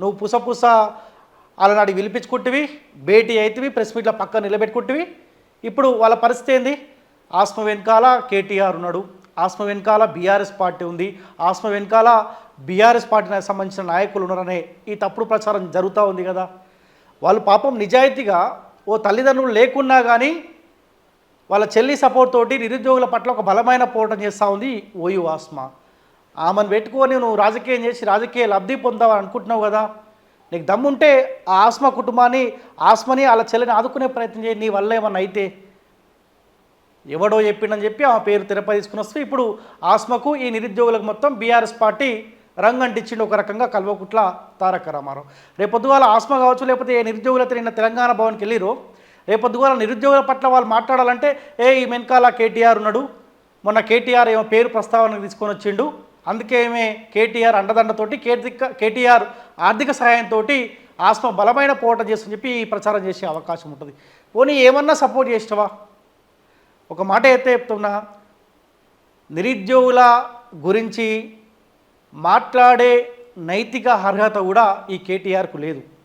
నువ్వు పుసపుస అలనాడు పిలిపించుకుంటువి భేటీ అవుతుంది ప్రెస్ మీట్లో పక్కన నిలబెట్టుకుంటువి. ఇప్పుడు వాళ్ళ పరిస్థితి ఏంది? ఆస్మ వెనకాల కేటీఆర్ ఉన్నాడు. ఆస్మ వెనకాల బీఆర్ఎస్ పార్టీ ఉంది. ఆస్మ వెనకాల బీఆర్ఎస్ పార్టీకి సంబంధించిన నాయకులు ఉన్నారనే ఈ తప్పుడు ప్రచారం జరుగుతూ ఉంది కదా. వాళ్ళు పాపం నిజాయితీగా ఓ తల్లిదండ్రులు లేకున్నా కానీ వాళ్ళ చెల్లి సపోర్ట్ తోటి నిరుద్యోగుల పట్ల ఒక బలమైన పోరాటం చేస్తూ ఉంది ఓయు ఆస్మా. ఆమెను పెట్టుకొని నువ్వు రాజకీయం చేసి రాజకీయ లబ్ధి పొందావని అనుకుంటున్నావు కదా. నీకు దమ్ముంటే ఆ ఆస్మా కుటుంబాన్ని ఆస్మని వాళ్ళ చెల్లిని ఆదుకునే ప్రయత్నం చేయి నీ వల్ల ఏమన్నా అయితే. ఎవడో చెప్పిండని చెప్పి ఆ పేరు తెరపై తీసుకుని వస్తే ఇప్పుడు ఆస్మకు ఈ నిరుద్యోగులకు మొత్తం బీఆర్ఎస్ పార్టీ రంగంటిచ్చిండు ఒక రకంగా కల్వకుట్ల తారక రామారావు. రేపొద్దుగాల ఆస్మ కావచ్చు లేకపోతే ఏ నిరుద్యోగులతో నిన్న తెలంగాణ భవన్కి వెళ్ళిరో రేపొద్దుగాల నిరుద్యోగుల పట్ల వాళ్ళు మాట్లాడాలంటే ఏ ఈ వెనకాల కేటీఆర్ ఉన్నాడు. మొన్న కేటీఆర్ ఏమో పేరు ప్రస్తావనకు తీసుకొని వచ్చిండు. అందుకేమే కేటీఆర్ అండదండతోటి కేటి కేటీఆర్ ఆర్థిక సహాయంతో ఆస్మ బలమైన పోట చేస్తుందని చెప్పి ప్రచారం చేసే అవకాశం ఉంటుంది. పోనీ ఏమన్నా సపోర్ట్ చేసినవా? ఒక మాట అయితే చెప్తున్నా. నిరుద్యోగుల గురించి మాట్లాడే నైతిక అర్హత కూడా ఈ కేటీఆర్కు లేదు.